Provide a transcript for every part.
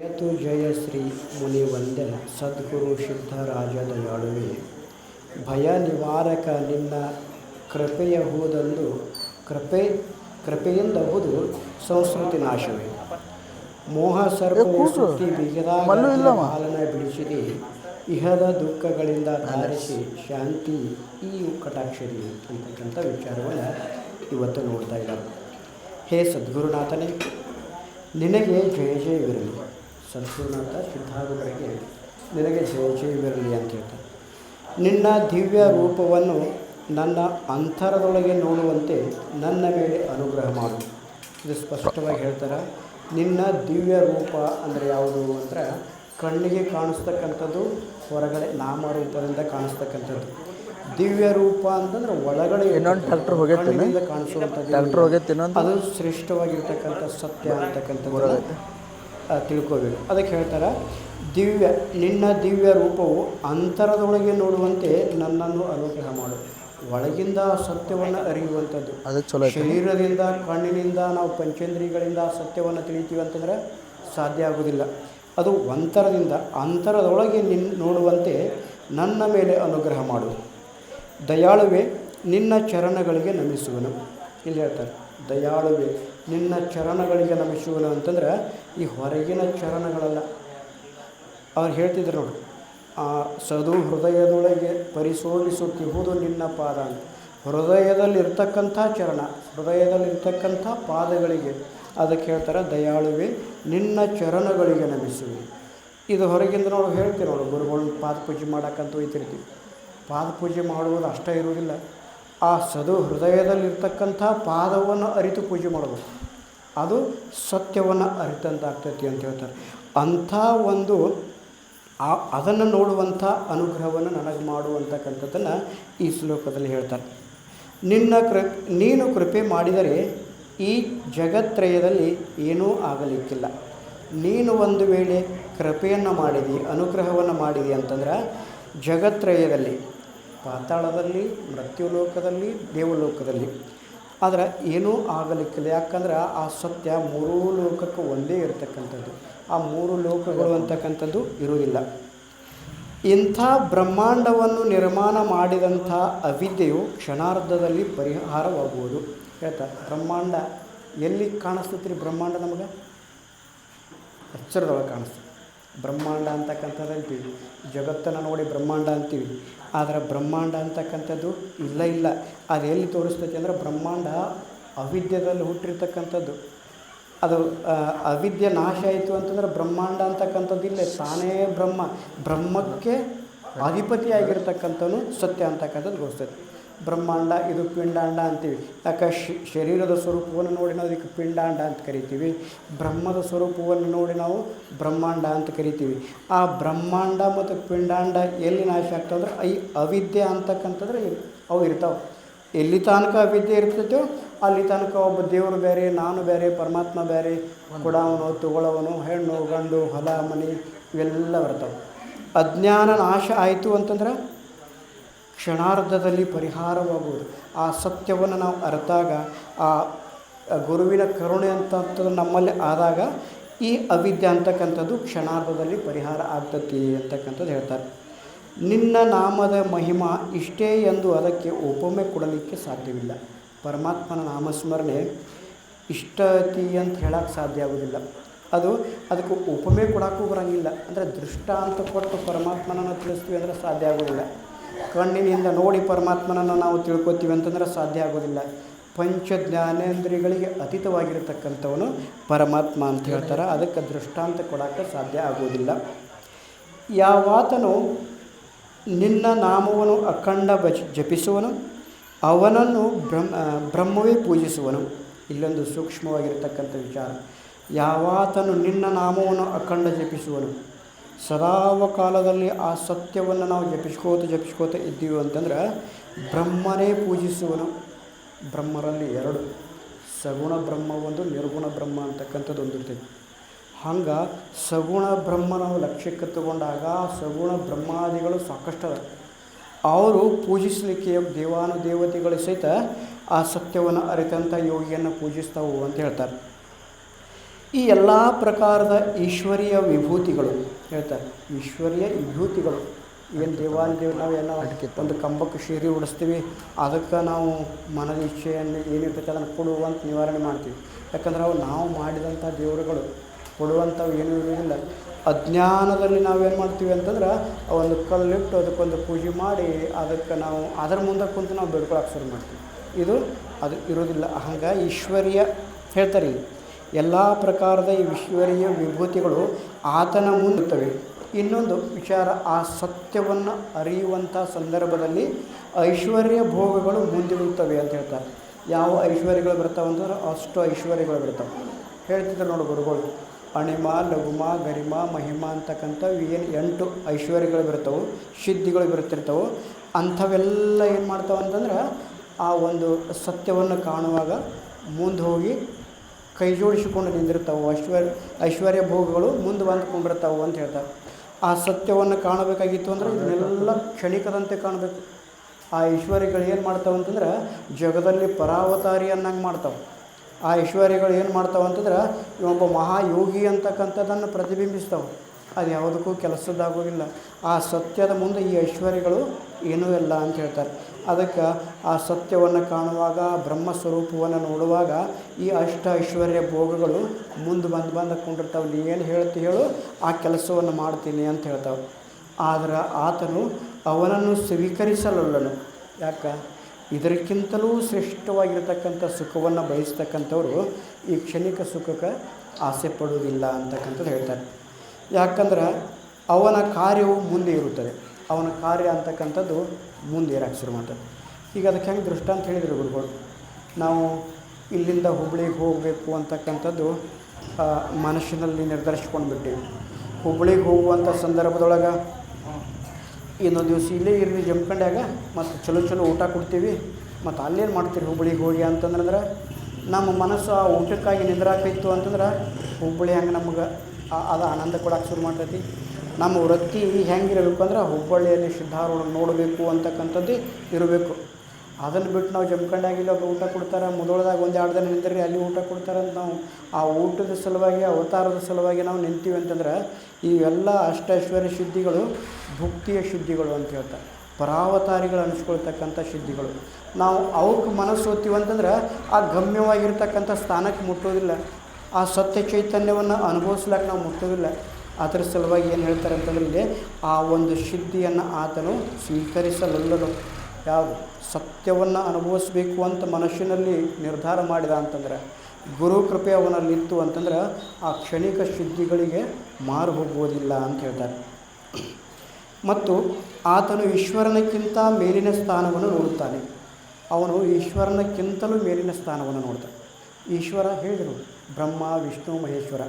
ಜಯತು ಜಯ ಶ್ರೀ ವಂದನ ಸದ್ಗುರು ಸಿದ್ಧರಾಜ ದಯಾಳುವೆ. ಭಯ ನಿವಾರಕ ನಿನ್ನ ಕೃಪೆಯ ಹೋದಂದು ಕೃಪೆ ಕೃಪೆಯಿಂದ ಹೋದು ಸಂಸ್ಕೃತಿ ನಾಶವೇ. ಮೋಹ ಸರ್ಪವು ಸುತ್ತಿ ಬಿಗಿದಾಗ ಹಾಲನ ಬಿಡಿಸಿದೆ. ಇಹದ ದುಃಖಗಳಿಂದ ಧಾರಿಸಿ ಶಾಂತಿ ಈ ಕಟಾಕ್ಷರಿ ಅಂತಕ್ಕಂಥ ವಿಚಾರವನ್ನು ಇವತ್ತು ನೋಡ್ತಾ ಇದ್ದಾರೆ ಹೇ ಸದ್ಗುರುನಾಥನೇ ನಿನಗೆ ಜಯ ಜಯವಿರಲಿ ಸದ್ಗುರುನಾಥ ಸಿದ್ಧಾರೂಢರಿಗೆ ನಿನಗೆ ಜಯ ಜಯವಿರಲಿ ಅಂತ ಹೇಳ್ತಾರೆ ನಿನ್ನ ದಿವ್ಯ ರೂಪವನ್ನು ನನ್ನ ಅಂತರದೊಳಗೆ ನೋಡುವಂತೆ ನನ್ನ ಮೇಲೆ ಅನುಗ್ರಹ ಮಾಡು. ಇದು ಸ್ಪಷ್ಟವಾಗಿ ಹೇಳ್ತಾರೆ? ನಿನ್ನ ದಿವ್ಯ ರೂಪ ಅಂದರೆ ಯಾವುದು ಅಂದ್ರೆ ಕಣ್ಣಿಗೆ ಕಾಣಿಸ್ತಕ್ಕಂಥದ್ದು ಹೊರಗಡೆ ನಾಮರೂಪದಿಂದ ಕಾಣಿಸ್ತಕ್ಕಂಥದ್ದು. ದಿವ್ಯ ರೂಪ ಅಂತಂದ್ರೆ ಒಳಗಡೆ ಇನ್ನೊಂದು ಕಣ್ಣಿನಿಂದ ಕಾಣಿಸುವಂಥದ್ದು ಅದು ಶ್ರೇಷ್ಠವಾಗಿರ್ತಕ್ಕಂಥ ಸತ್ಯ ಅಂತಕ್ಕಂಥದ್ದು. ತಿಳ್ಕೋಬೇಕು ಅದಕ್ಕೆ ಹೇಳ್ತಾರೆ ದಿವ್ಯ ನಿನ್ನ ದಿವ್ಯ ರೂಪವು ಅಂತರದೊಳಗೆ ನೋಡುವಂತೆ ನನ್ನನ್ನು ಅನುಗ್ರಹ ಮಾಡು. ಒಳಗಿಂದ ಸತ್ಯವನ್ನು ಅರಿಯುವಂಥದ್ದು. ಅದು ಚಲೋ ಶರೀರದಿಂದ ಕಣ್ಣಿನಿಂದ ನಾವು ಪಂಚೇಂದ್ರಿಯಗಳಿಂದ ಸತ್ಯವನ್ನು ತಿಳಿತೀವಿ ಅಂತಂದರೆ ಸಾಧ್ಯ ಆಗೋದಿಲ್ಲ. ಅದು ಒಂಥರದಿಂದ ಅಂತರದೊಳಗೆ ನಿನ್ ನೋಡುವಂತೆ ನನ್ನ ಮೇಲೆ ಅನುಗ್ರಹ ಮಾಡು. ದಯಾಳುವೆ ನಿನ್ನ ಚರಣಗಳಿಗೆ ನಮಿಸುವನು. ಇಲ್ಲಿ ಹೇಳ್ತಾರೆ ದಯಾಳುವೆ ನಿನ್ನ ಚರಣಗಳಿಗೆ ನಮಿಸುವನು ಅಂತಂದ್ರೆ ಈ ಹೊರಗಿನ ಚರಣಗಳಲ್ಲ. ಅವ್ರು ಹೇಳ್ತಿದ್ರು ನೋಡಿ, ಆ ಸದು ಹೃದಯದೊಳಗೆ ಪರಿಶೋಧಿಸುತ್ತಿರುವುದು ನಿನ್ನ ಪಾದ ಅಂತ. ಹೃದಯದಲ್ಲಿರ್ತಕ್ಕಂಥ ಚರಣ ಹೃದಯದಲ್ಲಿರ್ತಕ್ಕಂಥ ಪಾದಗಳಿಗೆ ಅದಕ್ಕೆ ಹೇಳ್ತಾರೆ, ದಯಾಳುವೆ, ನಿನ್ನ ಚರಣಗಳಿಗೆ ನಮಿಸುವೆ. ಇದು ಹೊರಗಿಂದ ನಾವು ಹೇಳ್ತೀವಿ ನೋಡು, ಗುರುಗಳನ್ನ ಪಾದ ಪೂಜೆ ಮಾಡೋಕ್ಕಂತ ಹೋಯ್ತಿರ್ತೀವಿ ಪಾದ ಪೂಜೆ ಮಾಡುವುದು ಅಷ್ಟೇ ಇರುವುದಿಲ್ಲ. ಆ ಸದು ಹೃದಯದಲ್ಲಿರ್ತಕ್ಕಂಥ ಪಾದವನ್ನು ಅರಿತು ಪೂಜೆ ಮಾಡಬೇಕು. ಅದು ಸತ್ಯವನ್ನು ಅರಿತಂತಾಗ್ತೈತಿ ಅಂತ ಹೇಳ್ತಾರೆ. ಅಂಥ ಒಂದು ಆ ಅದನ್ನು ನೋಡುವಂಥ ಅನುಗ್ರಹವನ್ನು ನನಗೆ ಮಾಡುವಂತಕ್ಕಂಥದ್ದನ್ನು ಈ ಶ್ಲೋಕದಲ್ಲಿ ಹೇಳ್ತಾರೆ. ನಿನ್ನ ಕೃ, ನೀನು ಕೃಪೆ ಮಾಡಿದರೆ ಈ ಜಗತ್ರಯದಲ್ಲಿ ಏನೂ ಆಗಲಿಕ್ಕಿಲ್ಲ. ನೀನು ಒಂದು ವೇಳೆ ಕೃಪೆಯನ್ನು ಮಾಡಿದಿ, ಅನುಗ್ರಹವನ್ನು ಮಾಡಿದಿ ಅಂತಂದ್ರೆ ಜಗತ್ರಯದಲ್ಲಿ ಪಾತಾಳದಲ್ಲಿ, ಮೃತ್ಯುಲೋಕದಲ್ಲಿ, ದೇವಲೋಕದಲ್ಲಿ. ಆದರೆ ಏನೂ ಆಗಲಿಕ್ಕಿಲ್ಲ. ಯಾಕಂದ್ರೆ ಆ ಸತ್ಯ ಮೂರೂ ಲೋಕಕ್ಕೆ ಒಂದೇ ಇರತಕ್ಕಂಥದ್ದು. ಆ ಮೂರು ಲೋಕಗಳು ಅಂತಕ್ಕಂಥದ್ದು ಇರುವುದಿಲ್ಲ. ಇಂಥ ಬ್ರಹ್ಮಾಂಡವನ್ನು ನಿರ್ಮಾಣ ಮಾಡಿದಂಥ ಅವಿದ್ಯೆಯು ಕ್ಷಣಾರ್ಧದಲ್ಲಿ ಪರಿಹಾರವಾಗುವುದು. ಹೇಳ್ತಾ, ಬ್ರಹ್ಮಾಂಡ ಎಲ್ಲಿ ಕಾಣಿಸ್ತೈತಿ ರೀ ಬ್ರಹ್ಮಾಂಡ ನಮಗೆ? ಅಚ್ಚರದೊಳಗೆ ಕಾಣಿಸ್ತದೆ ಬ್ರಹ್ಮಾಂಡ ಅಂತಕ್ಕಂಥದ್ದು ಅಂತೀವಿ. ಜಗತ್ತನ್ನು ನೋಡಿ ಬ್ರಹ್ಮಾಂಡ ಅಂತೀವಿ. ಆದರೆ ಬ್ರಹ್ಮಾಂಡ ಅಂತಕ್ಕಂಥದ್ದು ಇಲ್ಲ ಇಲ್ಲ. ಅದು ಎಲ್ಲಿ ತೋರಿಸ್ತೈತಿ ಅಂದರೆ ಬ್ರಹ್ಮಾಂಡ ಅವಿದ್ಯದಲ್ಲಿ ಹುಟ್ಟಿರ್ತಕ್ಕಂಥದ್ದು. ಅದು ಅವಿದ್ಯೆ ನಾಶ ಆಯಿತು ಅಂತಂದ್ರೆ ಬ್ರಹ್ಮಾಂಡ ಅಂತಕ್ಕಂಥದ್ದು ಇಲ್ಲೇ. ತಾನೇ ಬ್ರಹ್ಮ. ಬ್ರಹ್ಮಕ್ಕೆ ಅಧಿಪತಿಯಾಗಿರ್ತಕ್ಕಂಥವನು ಸತ್ಯ ಅಂತಕ್ಕಂಥದ್ದು ಗೊತ್ತೈತಿ ಬ್ರಹ್ಮಾಂಡ, ಇದು ಪಿಂಡಾಂಡ ಅಂತೀವಿ. ಯಾಕೆ ಶರೀರದ ಸ್ವರೂಪವನ್ನು ನೋಡಿ ನಾವು ಅದಕ್ಕೆ ಪಿಂಡಾಂಡ ಅಂತ ಕರಿತೀವಿ. ಬ್ರಹ್ಮದ ಸ್ವರೂಪವನ್ನು ನೋಡಿ ನಾವು ಬ್ರಹ್ಮಾಂಡ ಅಂತ ಕರಿತೀವಿ. ಆ ಬ್ರಹ್ಮಾಂಡ ಮತ್ತು ಪಿಂಡಾಂಡ ಎಲ್ಲಿ ನಾಶ ಆಗ್ತವೆ ಅಂದ್ರೆ ಈ ಅವಿದ್ಯೆ ಅಂತಕ್ಕಂಥದ್ರೆ ಅವು ಇರ್ತಾವೆ. ಎಲ್ಲಿ ತನಕ ಅವಿದ್ಯೆ ಇರ್ತೈತೋ, ಅಲ್ಲಿ ತನಕ ಒಬ್ಬ ದೇವರು ಬೇರೆ, ನಾನು ಬೇರೆ, ಪರಮಾತ್ಮ ಬೇರೆ, ಕೊಡವನು, ತಗೊಳ್ಳವನು, ಹೆಣ್ಣು, ಗಂಡು, ಹೊಲ, ಮನೆ, ಇವೆಲ್ಲ ಬರ್ತವೆ. ಅಜ್ಞಾನ ನಾಶ ಆಯಿತು ಅಂತಂದ್ರೆ ಕ್ಷಣಾರ್ಧದಲ್ಲಿ ಪರಿಹಾರವಾಗುವುದು. ಆ ಸತ್ಯವನ್ನು ನಾವು ಅರ್ಥಾಗ ಆ ಆ ಗುರುವಿನ ಕರುಣೆ ಅಂತಂಥದ್ದು ನಮ್ಮಲ್ಲಿ ಆದಾಗ ಈ ಅವಿದ್ಯೆ ಅಂತಕ್ಕಂಥದ್ದು ಕ್ಷಣಾರ್ಧದಲ್ಲಿ ಪರಿಹಾರ ಆಗ್ತತಿ ಅಂತಕ್ಕಂಥದ್ದು ಹೇಳ್ತಾರೆ. ನಿನ್ನ ನಾಮದ ಮಹಿಮಾ ಇಷ್ಟೇ ಎಂದು ಅದಕ್ಕೆ ಉಪಮೆ ಕೊಡಲಿಕ್ಕೆ ಸಾಧ್ಯವಿಲ್ಲ. ಪರಮಾತ್ಮನ ನಾಮಸ್ಮರಣೆ ಇಷ್ಟತಿ ಅಂತ ಹೇಳಕ್ಕೆ ಸಾಧ್ಯ ಆಗೋದಿಲ್ಲ ಅದು ಅದಕ್ಕೆ ಉಪಮೆ ಕೊಡೋಕ್ಕೂ ಬರೋಂಗಿಲ್ಲ. ಅಂದರೆ ದೃಷ್ಟಾಂತ ಕೊಟ್ಟು ಪರಮಾತ್ಮನನ್ನು ತಿಳಿಸ್ತೀವಿ ಅಂದರೆ ಸಾಧ್ಯ ಆಗೋದಿಲ್ಲ. ಕಣ್ಣಿನಿಂದ ನೋಡಿ ಪರಮಾತ್ಮನನ್ನು ನಾವು ತಿಳ್ಕೊತೀವಿ ಅಂತಂದ್ರೆ ಸಾಧ್ಯ ಆಗೋದಿಲ್ಲ. ಪಂಚ ಜ್ಞಾನೇಂದ್ರಿಯಗಳಿಗೆ ಅತೀತವಾಗಿರತಕ್ಕಂಥವನು ಪರಮಾತ್ಮ ಅಂತ ಹೇಳ್ತಾರೆ. ಅದಕ್ಕೆ ದೃಷ್ಟಾಂತ ಕೊಡೋಕ್ಕೆ ಸಾಧ್ಯ ಆಗೋದಿಲ್ಲ. ಯಾವಾತನು ನಿನ್ನ ನಾಮವನ್ನು ಅಖಂಡ ಬಚ್ ಜಪಿಸುವನು. ಅವನನ್ನು ಬ್ರಹ್ಮ, ಬ್ರಹ್ಮವೇ ಪೂಜಿಸುವನು. ಇಲ್ಲೊಂದು ಸೂಕ್ಷ್ಮವಾಗಿರತಕ್ಕಂಥ ವಿಚಾರ. ಯಾವಾತನು ನಿನ್ನ ನಾಮವನ್ನು ಅಖಂಡ ಜಪಿಸುವನು. ಸದಾವ ಕಾಲದಲ್ಲಿ ಆ ಸತ್ಯವನ್ನು ನಾವು ಜಪಿಸ್ಕೋತ ಜಪಿಸ್ಕೋತ ಇದ್ದೀವಿ ಅಂತಂದ್ರೆ ಬ್ರಹ್ಮನೇ ಪೂಜಿಸುವನು. ಬ್ರಹ್ಮರಲ್ಲಿ ಎರಡು. ಸಗುಣ ಬ್ರಹ್ಮ ಒಂದು, ನಿರ್ಗುಣ ಬ್ರಹ್ಮ ಅಂತಕ್ಕಂಥದ್ದು ಒಂದು ಇರ್ತೈತಿ. ಹಂಗೆ ಸಗುಣ ಬ್ರಹ್ಮ ನಾವು ಲಕ್ಷ್ಯಕ್ಕೆ ತಗೊಂಡಾಗ ಸಗುಣ ಬ್ರಹ್ಮಾದಿಗಳು ಸಾಕಷ್ಟು ಅದ ಅವರು ಪೂಜಿಸಲಿಕ್ಕೆ ದೇವಾನುದೇವತೆಗಳು ಸಹಿತ ಆ ಸತ್ಯವನ್ನು ಅರಿತಂಥ ಯೋಗಿಯನ್ನು ಪೂಜಿಸ್ತಾವು ಅಂತ ಹೇಳ್ತಾರೆ. ಈ ಎಲ್ಲ ಪ್ರಕಾರದ ಈಶ್ವರೀಯ ವಿಭೂತಿಗಳು ಹೇಳ್ತಾರೆ. ಈಶ್ವರೀಯ ವಿಭೂತಿಗಳು. ಏನು ದೇವಾಲಯ ನಾವು ಅಡಿಕೆ ಒಂದು ಕಂಬಕ್ಕೆ ಶೀರಿ ಉಡಿಸ್ತೀವಿ. ಅದಕ್ಕೆ ನಾವು ಮನದ ಇಚ್ಛೆಯನ್ನು ಏನಿರ್ತೈತೆ ಅದನ್ನು ಕೊಡುವಂತ ನಿವಾರಣೆ ಮಾಡ್ತೀವಿ. ಯಾಕಂದ್ರೆ ಅವು ನಾವು ಮಾಡಿದಂಥ ದೇವರುಗಳು. ಕೊಡುವಂಥವು ಏನೂ ಇರುವುದಿಲ್ಲ. ಅಜ್ಞಾನದಲ್ಲಿ ನಾವೇನು ಮಾಡ್ತೀವಿ ಅಂತಂದ್ರೆ ಒಂದು ಕಲ್ಲಿಟ್ಟು ಅದಕ್ಕೊಂದು ಪೂಜೆ ಮಾಡಿ ಅದಕ್ಕೆ ನಾವು ಅದರ ಮುಂದೆ ಕುಂತು ನಾವು ಬೇಡ್ಕೊಳಕ್ಕೆ ಶುರು ಮಾಡ್ತೀವಿ. ಇದು ಅದು ಇರೋದಿಲ್ಲ ಹಂಗೆ ಈಶ್ವರ್ಯ ಹೇಳ್ತಾರೆ ಇಲ್ಲಿ. ಎಲ್ಲ ಪ್ರಕಾರದ ಈ ವಿಶ್ವರೀಯ ವಿಭೂತಿಗಳು ಆತನ ಮುಂದುತ್ತವೆ ಇನ್ನೊಂದು ವಿಚಾರ, ಆ ಸತ್ಯವನ್ನು ಅರಿಯುವಂಥ ಸಂದರ್ಭದಲ್ಲಿ ಐಶ್ವರ್ಯ ಭೋಗಗಳು ಮುಂದಿರುತ್ತವೆ ಅಂತ ಹೇಳ್ತಾರೆ. ಯಾವ ಐಶ್ವರ್ಯಗಳು ಬರ್ತಾವೆ ಅಂತಂದ್ರೆ ಅಷ್ಟು ಐಶ್ವರ್ಯಗಳು ಬರ್ತಾವೆ. ಹೇಳ್ತಿದ್ರು ನೋಡಿ ಗುರುಗಳು, ಅಣಿಮ, ಲಘುಮ, ಗರಿಮ, ಮಹಿಮ ಅಂತಕ್ಕಂಥವು ಏನು ಎಂಟು ಐಶ್ವರ್ಯಗಳು ಬರ್ತವೆ, ಸಿದ್ಧಿಗಳು ಬರ್ತಿರ್ತವೆ. ಅಂಥವೆಲ್ಲ ಏನು ಮಾಡ್ತಾವೆ ಅಂತಂದ್ರೆ ಆ ಒಂದು ಸತ್ಯವನ್ನು ಕಾಣುವಾಗ ಮುಂದೆ ಹೋಗಿ ಕೈ ಜೋಡಿಸಿಕೊಂಡು ನಿಂದಿರ್ತಾವೆ ಐಶ್ವರ್ಯ ಐಶ್ವರ್ಯ ಭೋಗಗಳು ಮುಂದೆ ಬಂದುಕೊಂಡಿರ್ತಾವೆ ಅಂತ ಹೇಳ್ತಾರೆ. ಆ ಸತ್ಯವನ್ನು ಕಾಣಬೇಕಾಗಿತ್ತು ಅಂದರೆ ಇದನ್ನೆಲ್ಲ ಕ್ಷಣಿಕದಂತೆ ಕಾಣಬೇಕು. ಆ ಐಶ್ವರ್ಯಗಳು ಏನು ಮಾಡ್ತಾವೆ ಅಂತಂದ್ರೆ ಜಗದಲ್ಲಿ ಪರಾವತಾರಿ ಅನ್ನಂಗೆ ಮಾಡ್ತಾವೆ. ಆ ಐಶ್ವರ್ಯಗಳು ಏನು ಮಾಡ್ತಾವೆ ಅಂತಂದ್ರೆ ಇವೊಬ್ಬ ಮಹಾಯೋಗಿ ಅಂತಕ್ಕಂಥದ್ದನ್ನು ಪ್ರತಿಬಿಂಬಿಸ್ತಾವೆ. ಅದು ಯಾವುದಕ್ಕೂ ಕೆಲಸದ್ದಾಗೋದಿಲ್ಲ. ಆ ಸತ್ಯದ ಮುಂದೆ ಈ ಐಶ್ವರ್ಯಗಳು ಏನೂ ಇಲ್ಲ ಅಂತ ಹೇಳ್ತಾರೆ. ಅದಕ್ಕೆ ಆ ಸತ್ಯವನ್ನು ಕಾಣುವಾಗ ಬ್ರಹ್ಮ ಸ್ವರೂಪವನ್ನು ನೋಡುವಾಗ ಈ ಅಷ್ಟ ಐಶ್ವರ್ಯ ಭೋಗಗಳು ಮುಂದೆ ಬಂದು ಬಂದು ಕೊಂಡಿರ್ತಾವೆ. ನೀ ಏನು ಹೇಳ್ತಿ ಹೇಳು, ಆ ಕೆಲಸವನ್ನು ಮಾಡ್ತೀನಿ ಅಂತ ಹೇಳ್ತಾವೆ. ಆದರೆ ಆತನು ಅವನನ್ನು ಸ್ವೀಕರಿಸಲಲ್ಲನು. ಯಾಕೆ? ಇದಕ್ಕಿಂತಲೂ ಶ್ರೇಷ್ಠವಾಗಿರ್ತಕ್ಕಂಥ ಸುಖವನ್ನು ಬಯಸ್ತಕ್ಕಂಥವ್ರು ಈ ಕ್ಷಣಿಕ ಸುಖಕ್ಕೆ ಆಸೆ ಪಡುವುದಿಲ್ಲ ಅಂತಕ್ಕಂಥದ್ದು ಹೇಳ್ತಾರೆ. ಯಾಕಂದ್ರೆ ಅವನ ಕಾರ್ಯವು ಮುಂದೆ ಇರುತ್ತದೆ. ಅವನ ಕಾರ್ಯ ಅಂತಕ್ಕಂಥದ್ದು ಮುಂದೆ ಇರಕ್ಕೆ ಶುರು ಮಾಡ್ತದೆ ಈಗ ಅದಕ್ಕೆ ಹೆಂಗೆ ದೃಷ್ಟಾಂತ ಹೇಳಿದರು ಗುರುಗಳು. ನಾವು ಇಲ್ಲಿಂದ ಹುಬ್ಳಿಗೆ ಹೋಗಬೇಕು ಅಂತಕ್ಕಂಥದ್ದು ಮನಸ್ಸಿನಲ್ಲಿ ನಿರ್ಧರಿಸ್ಕೊಂಡು ಬಿಟ್ಟಿವಿ ಹುಬ್ಳಿಗೆ ಹೋಗುವಂಥ ಸಂದರ್ಭದೊಳಗೆ ಇನ್ನೊಂದು ದಿವಸ ಇಲ್ಲೇ ಇರಲಿ ಜಮ್ಕಂಡ್ಯಾಗ ಮತ್ತು ಚಲೋ ಚಲೋ ಊಟ ಕೊಡ್ತೀವಿ. ಮತ್ತು ಅಲ್ಲೇನು ಮಾಡ್ತೀರಿ ಹುಬ್ಳಿಗೆ ಹೋಗಿ ಅಂತಂದ್ರೆ ನಮ್ಮ ಮನಸ್ಸು ಆ ಊಟಕ್ಕಾಗಿ ನಿದ್ರಾಕಿತ್ತು ಅಂತಂದ್ರೆ ಹುಬ್ಬಳ್ಳಿ ಹಂಗೆ ನಮ್ಗೆ ಅದು ಆನಂದ ಕೊಡೋಕೆ ಶುರು ಮಾಡ್ತೈತಿ. ನಮ್ಮ ವೃತ್ತಿ ಹೆಂಗಿರಬೇಕು ಅಂದ್ರೆ ಹುಬ್ಬಳ್ಳಿಯಲ್ಲಿ ಸಿದ್ಧಾರೂಢ ನೋಡಬೇಕು ಅಂತಕ್ಕಂಥದ್ದು ಇರಬೇಕು. ಅದನ್ನು ಬಿಟ್ಟು ನಾವು ಜಮ್ಕಂಡಾಗಿ ಇಲ್ಲಿ ಒಬ್ರು ಊಟ ಕೊಡ್ತಾರೆ, ಮುದೋಳದಾಗ ಒಂದು ಎರಡು ದಿನ ನಿಂತರೆ ಅಲ್ಲಿ ಊಟ ಕೊಡ್ತಾರೆ ಅಂತ ನಾವು ಆ ಊಟದ ಸಲುವಾಗಿ, ಅವತಾರದ ಸಲುವಾಗಿ ನಾವು ನಿಂತೀವಿ ಅಂತಂದ್ರೆ ಇವೆಲ್ಲ ಅಷ್ಟೈಶ್ವರ್ಯ ಶುದ್ಧಿಗಳು ಭುಕ್ತಿಯ ಶುದ್ಧಿಗಳು ಅಂತ ಹೇಳ್ತಾರೆ. ಪರಾವತಾರಿಗಳು ಅನಿಸ್ಕೊಳ್ತಕ್ಕಂಥ ಶುದ್ಧಿಗಳು ನಾವು ಅವಕ್ಕೆ ಮನಸ್ಸು ಓದ್ತೀವಿ ಅಂತಂದ್ರೆ ಆ ಗಮ್ಯವಾಗಿರ್ತಕ್ಕಂಥ ಸ್ಥಾನಕ್ಕೆ ಮುಟ್ಟೋದಿಲ್ಲ. ಆ ಸತ್ಯ ಚೈತನ್ಯವನ್ನು ಅನುಭವಿಸ್ಲಿಕ್ಕೆ ನಾವು ಮುಟ್ಟೋದಿಲ್ಲ. ಅದರ ಸಲುವಾಗಿ ಏನು ಹೇಳ್ತಾರೆ ಅಂತಂದ್ರೆ ಇಲ್ಲಿ ಆ ಒಂದು ಶುದ್ಧಿಯನ್ನು ಆತನು ಸ್ವೀಕರಿಸಲಲ್ಲನು. ಯಾವ ಸತ್ಯವನ್ನು ಅನುಭವಿಸಬೇಕು ಅಂತ ಮನಸ್ಸಿನಲ್ಲಿ ನಿರ್ಧಾರ ಮಾಡಿದ ಅಂತಂದ್ರೆ, ಗುರು ಕೃಪೆ ಅವನಲ್ಲಿತ್ತು ಅಂತಂದ್ರೆ ಆ ಕ್ಷಣಿಕ ಶುದ್ಧಿಗಳಿಗೆ ಮಾರು ಹೋಗುವುದಿಲ್ಲ ಅಂತ ಹೇಳ್ತಾರೆ. ಮತ್ತು ಆತನು ಈಶ್ವರನಕ್ಕಿಂತ ಮೇಲಿನ ಸ್ಥಾನವನ್ನು ನೋಡುತ್ತಾನೆ. ಅವನು ಈಶ್ವರನಕ್ಕಿಂತಲೂ ಮೇಲಿನ ಸ್ಥಾನವನ್ನು ನೋಡ್ತಾನೆ. ಈಶ್ವರ ಹೇಳಿದರು ಬ್ರಹ್ಮ, ವಿಷ್ಣು, ಮಹೇಶ್ವರ.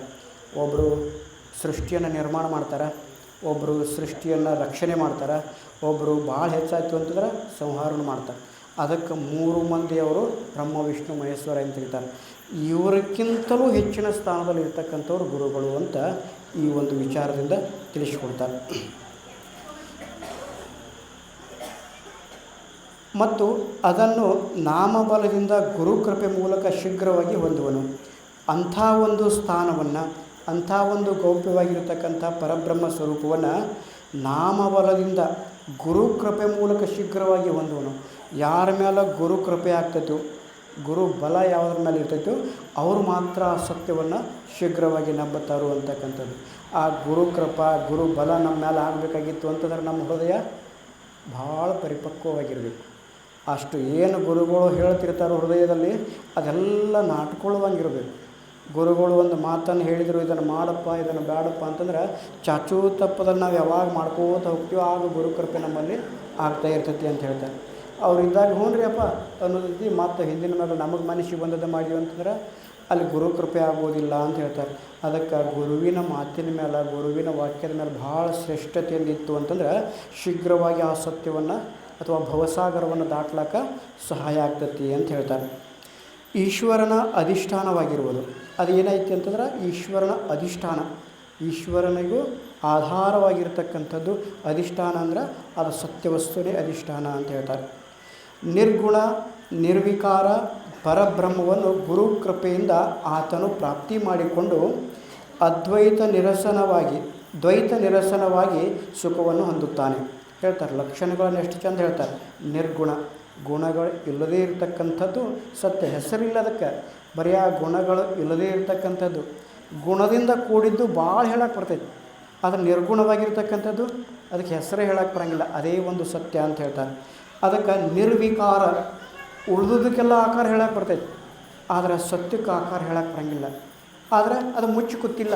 ಒಬ್ಬರು ಸೃಷ್ಟಿಯನ್ನು ನಿರ್ಮಾಣ ಮಾಡ್ತಾರೆ. ಒಬ್ಬರು ಸೃಷ್ಟಿಯನ್ನು ರಕ್ಷಣೆ ಮಾಡ್ತಾರೆ. ಒಬ್ಬರು ಭಾಳ ಹೆಚ್ಚಾಯಿತು ಅಂತಂದ್ರೆ ಸಂಹಾರನ ಮಾಡ್ತಾರೆ. ಅದಕ್ಕೆ ಮೂರು ಮಂದಿಯವರು ಬ್ರಹ್ಮ, ವಿಷ್ಣು, ಮಹೇಶ್ವರ ಅಂತ ಹೇಳ್ತಾರೆ. ಇವರಿಗಿಂತಲೂ ಹೆಚ್ಚಿನ ಸ್ಥಾನದಲ್ಲಿ ಇರ್ತಕ್ಕಂಥವ್ರು ಗುರುಗಳು ಅಂತ ಈ ಒಂದು ವಿಚಾರದಿಂದ ತಿಳಿಸ್ಕೊಡ್ತಾರೆ. ಮತ್ತು ಅದನ್ನು ನಾಮಬಲದಿಂದ ಗುರುಕೃಪೆ ಮೂಲಕ ಶೀಘ್ರವಾಗಿ ಹೊಂದುವನು. ಅಂಥ ಒಂದು ಸ್ಥಾನವನ್ನು ಅಂಥ ಒಂದು ಗೌಪ್ಯವಾಗಿರತಕ್ಕಂಥ ಪರಬ್ರಹ್ಮ ಸ್ವರೂಪವನ್ನು ನಾಮಬಲದಿಂದ ಗುರುಕೃಪೆ ಮೂಲಕ ಶೀಘ್ರವಾಗಿ ಹೊಂದುವನು. ಯಾರ ಮೇಲೆ ಗುರುಕೃಪೆ ಆಗ್ತೈತೋ, ಗುರು ಬಲ ಯಾವುದ್ರ ಮೇಲೆ ಇರ್ತೈತೋ, ಅವರು ಮಾತ್ರ ಆ ಸತ್ಯವನ್ನು ಶೀಘ್ರವಾಗಿ ನಂಬುತ್ತಾರೋ ಅಂತಕ್ಕಂಥದ್ದು. ಆ ಗುರುಕೃಪ ಗುರು ಬಲ ನಮ್ಮ ಮೇಲೆ ಆಗಬೇಕಾಗಿತ್ತು ಅಂತಂದ್ರೆ ನಮ್ಮ ಹೃದಯ ಭಾಳ ಪರಿಪಕ್ವವಾಗಿರಬೇಕು. ಅಷ್ಟು ಏನು ಗುರುಗಳು ಹೇಳ್ತಿರ್ತಾರೋ ಹೃದಯದಲ್ಲಿ ಅದೆಲ್ಲ ನಾಟ್ಕೊಳ್ಳುವಂಗಿರಬೇಕು. ಗುರುಗಳು ಒಂದು ಮಾತನ್ನು ಹೇಳಿದರು, ಇದನ್ನು ಮಾಡಪ್ಪ, ಇದನ್ನು ಬೇಡಪ್ಪ ಅಂತಂದ್ರೆ ಚಾಚೂ ತಪ್ಪದಲ್ಲಿ ನಾವು ಯಾವಾಗ ಮಾಡ್ಕೋತ ಹೋಗ್ತೀವೋ ಆಗ ಗುರುಕೃಪೆ ನಮ್ಮಲ್ಲಿ ಆಗ್ತಾ ಇರ್ತೈತಿ ಅಂತ ಹೇಳ್ತಾರೆ. ಅವ್ರು ಇದ್ದಾಗ ಹ್ಞೂ ರೀ ಅಪ್ಪ ಅನ್ನೋದೈತಿ ಮತ್ತು ಹಿಂದಿನ ಮೇಲೆ ನಮಗೆ ಮನಸ್ಸಿಗೆ ಬಂದದ್ದು ಮಾಡಿವಿ ಅಂತಂದ್ರೆ ಅಲ್ಲಿ ಗುರುಕೃಪೆ ಆಗೋದಿಲ್ಲ ಅಂತ ಹೇಳ್ತಾರೆ. ಅದಕ್ಕೆ ಗುರುವಿನ ಮಾತಿನ ಮೇಲೆ, ಗುರುವಿನ ವಾಕ್ಯದ ಮೇಲೆ ಭಾಳ ಶ್ರೇಷ್ಠತೆಯಲ್ಲಿತ್ತು ಅಂತಂದ್ರೆ ಶೀಘ್ರವಾಗಿ ಆ ಸತ್ಯವನ್ನು ಅಥವಾ ಭವಸಾಗರವನ್ನು ದಾಟ್ಲಾಕ ಸಹಾಯ ಆಗ್ತತಿ ಅಂತ ಹೇಳ್ತಾರೆ. ಈಶ್ವರನ ಅಧಿಷ್ಠಾನವಾಗಿರುವುದು. ಅದು ಏನೈತಿ ಅಂತಂದ್ರೆ ಈಶ್ವರನ ಅಧಿಷ್ಠಾನ. ಈಶ್ವರನಿಗೂ ಆಧಾರವಾಗಿರ್ತಕ್ಕಂಥದ್ದು ಅಧಿಷ್ಠಾನ ಅಂದ್ರೆ ಅದು ಸತ್ಯವಸ್ತುನೇ ಅಧಿಷ್ಠಾನ ಅಂತ ಹೇಳ್ತಾರೆ. ನಿರ್ಗುಣ, ನಿರ್ವಿಕಾರ, ಪರಬ್ರಹ್ಮವನ್ನು ಗುರು ಕೃಪೆಯಿಂದ ಆತನು ಪ್ರಾಪ್ತಿ ಮಾಡಿಕೊಂಡು ಅದ್ವೈತ ನಿರಸನವಾಗಿ, ದ್ವೈತ ನಿರಸನವಾಗಿ ಸುಖವನ್ನು ಹೊಂದುತ್ತಾನೆ. ಹೇಳ್ತಾರೆ, ಲಕ್ಷಣಗಳನ್ನು ಎಷ್ಟು ಚಂದ ಹೇಳ್ತಾರೆ. ನಿರ್ಗುಣ, ಗುಣಗಳು ಇಲ್ಲದೇ ಇರತಕ್ಕಂಥದ್ದು ಸತ್ಯ, ಹೆಸರಿಲ್ಲದಕ್ಕೆ. ಬರೀ ಆ ಗುಣಗಳು ಇಲ್ಲದೇ ಇರತಕ್ಕಂಥದ್ದು. ಗುಣದಿಂದ ಕೂಡಿದ್ದು ಭಾಳ ಹೇಳಕ್ಕೆ ಬರ್ತೈತಿ. ಆದರೆ ನಿರ್ಗುಣವಾಗಿರ್ತಕ್ಕಂಥದ್ದು ಅದಕ್ಕೆ ಹೆಸರೇ ಹೇಳಕ್ಕೆ ಬರಂಗಿಲ್ಲ. ಅದೇ ಒಂದು ಸತ್ಯ ಅಂತ ಹೇಳ್ತಾರೆ. ಅದಕ್ಕೆ ನಿರ್ವಿಕಾರ ಉಳಿದುದಕ್ಕೆಲ್ಲ ಆಕಾರ ಹೇಳಕ್ಕೆ ಬರ್ತೈತಿ. ಆದರೆ ಸತ್ಯಕ್ಕೆ ಆಕಾರ ಹೇಳಕ್ಕೆ ಬರಂಗಿಲ್ಲ. ಆದರೆ ಅದು ಮುಚ್ಚಿ ಕೂತಿಲ್ಲ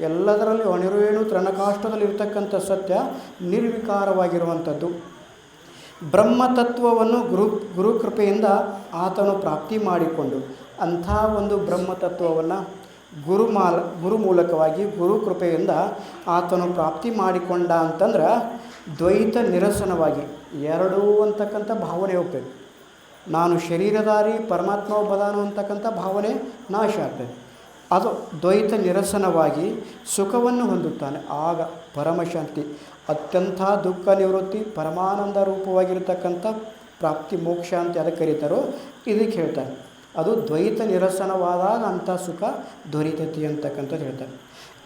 ಎಲ್ಲದರಲ್ಲಿ ಅಣಿರುವೇಣು ತೃಣಕಾಷ್ಟದಲ್ಲಿ ಇರತಕ್ಕಂಥ ಸತ್ಯ ನಿರ್ವಿಕಾರವಾಗಿರುವಂಥದ್ದು. ಬ್ರಹ್ಮತತ್ವವನ್ನು ಗುರು, ಗುರುಕೃಪೆಯಿಂದ ಆತನು ಪ್ರಾಪ್ತಿ ಮಾಡಿಕೊಂಡು ಅಂಥ ಒಂದು ಬ್ರಹ್ಮತತ್ವವನ್ನು ಗುರುಮಾಲ ಗುರು ಮೂಲಕವಾಗಿ ಗುರು ಕೃಪೆಯಿಂದ ಆತನು ಪ್ರಾಪ್ತಿ ಮಾಡಿಕೊಂಡ ಅಂತಂದ್ರೆ ದ್ವೈತ ನಿರಸನವಾಗಿ ಎರಡೂ ಅಂತಕ್ಕಂಥ ಭಾವನೆ ಹೋಗ್ತದೆ. ನಾನು ಶರೀರಧಾರಿ ಪರಮಾತ್ಮ ಒಬ್ಬದಾನು ಅಂತಕ್ಕಂಥ ಭಾವನೆ ನಾಶ ಆಗ್ತದೆ. ಅದು ದ್ವೈತ ನಿರಸನವಾಗಿ ಸುಖವನ್ನು ಹೊಂದುತ್ತಾನೆ. ಆಗ ಪರಮಶಾಂತಿ, ಅತ್ಯಂತ ದುಃಖ ನಿವೃತ್ತಿ, ಪರಮಾನಂದ ರೂಪವಾಗಿರ್ತಕ್ಕಂಥ ಪ್ರಾಪ್ತಿ ಮೋಕ್ಷ ಅಂತ ಅದಕ್ಕೆ ಕರೀತಾರೋ ಇದಕ್ಕೆ ಹೇಳ್ತಾರೆ ಅದು ದ್ವೈತ ನಿರಸನವಾದಾಗ ಅಂಥ ಸುಖ ದೊರೀತತಿ ಅಂತಕ್ಕಂಥದ್ದು ಹೇಳ್ತಾರೆ.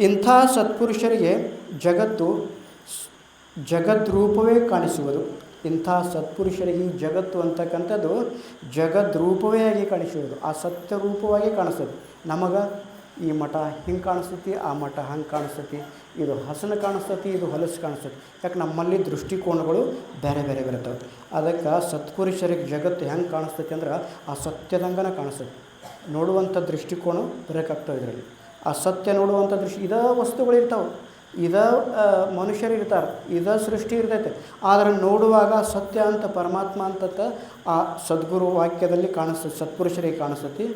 ಇಂಥ ಸತ್ಪುರುಷರಿಗೆ ಜಗತ್ತು ಜಗದ್ರೂಪವೇ ಕಾಣಿಸುವುದು. ಇಂಥ ಸತ್ಪುರುಷರಿಗೆ ಜಗತ್ತು ಅಂತಕ್ಕಂಥದ್ದು ಜಗದ್ರೂಪವೇ ಆಗಿ ಕಾಣಿಸುವುದು. ಆ ಸತ್ಯ ರೂಪವಾಗಿ ಕಾಣಿಸ್ತದೆ ನಮಗೆ ಈ ಮಠ ಹಿಂಗೆ ಕಾಣಿಸ್ತೈತಿ, ಆ ಮಠ ಹಂಗೆ ಕಾಣಿಸ್ತೈತಿ, ಇದು ಹಸನ ಕಾಣಿಸ್ತೈತಿ, ಇದು ಹೊಲಸು ಕಾಣಿಸ್ತೈತಿ. ಯಾಕೆ ನಮ್ಮಲ್ಲಿ ದೃಷ್ಟಿಕೋನಗಳು ಬೇರೆ ಬೇರೆ ಬರ್ತವೆ ಅದಕ್ಕೆ ಸತ್ಪುರುಷರಿಗೆ ಜಗತ್ತು ಹೆಂಗೆ ಕಾಣಿಸ್ತೈತಿ ಅಂದ್ರೆ ಆ ಸತ್ಯದಂಗನ ಕಾಣಿಸ್ತೈತಿ. ನೋಡುವಂಥ ದೃಷ್ಟಿಕೋನ ಬರೋಕ್ಕಾಗ್ತವೆ ಇದರಲ್ಲಿ. ಆ ಸತ್ಯ ನೋಡುವಂಥ ದೃಷ್ಟಿ, ಇದೇ ವಸ್ತುಗಳು ಇರ್ತಾವೆ ಇದ ಮನುಷ್ಯರು ಇರ್ತಾರೆ, ಇದ ಸೃಷ್ಟಿ ಇರ್ತೈತೆ. ಆದರೆ ನೋಡುವಾಗ ಸತ್ಯ ಅಂತ, ಪರಮಾತ್ಮ ಅಂತ ಆ ಸದ್ಗುರು ವಾಕ್ಯದಲ್ಲಿ ಕಾಣಿಸ್ತದೆ ಸತ್ಪುರುಷರಿಗೆ ಕಾಣಿಸ್ತತಿ.